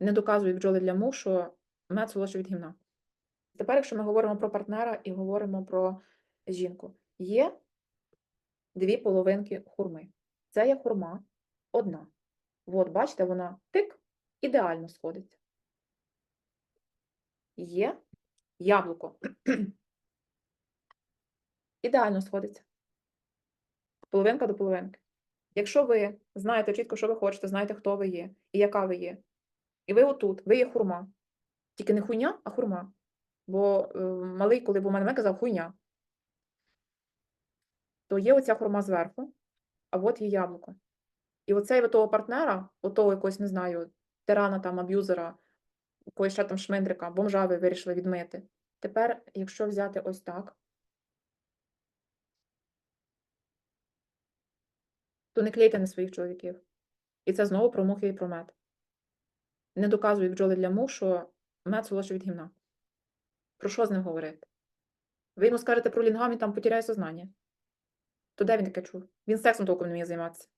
Не доказують бджоли для мух, що мед солодший від гімна. Тепер, якщо ми говоримо про партнера і говоримо про жінку, є дві половинки хурми. Це є хурма одна. От, бачите, вона тик, ідеально сходиться. Є яблуко. Ідеально сходиться. Половинка до половинки. Якщо ви знаєте чітко, що ви хочете, знаєте, хто ви є і яка ви є, і ви отут, ви є хурма. Тільки не хуйня, а хурма. Бо е, малий, коли був мене казав хуйня. То є оця хурма зверху, а от є яблуко. І оцей того партнера, отого якогось, не знаю, тирана там, аб'юзера, якогось ще там шминдрика, бомжа ви вирішили відмити. Тепер, якщо взяти ось так, то не клейте на своїх чоловіків. І це знову про мухи і про мед. Не доказують бджоли для мух, що мед солодший від гімна. Про що з ним говорити? Ви йому скажете про лінгам, він там потеряє сознання. То де він таке чув? Він сексом толком не вміє займатися.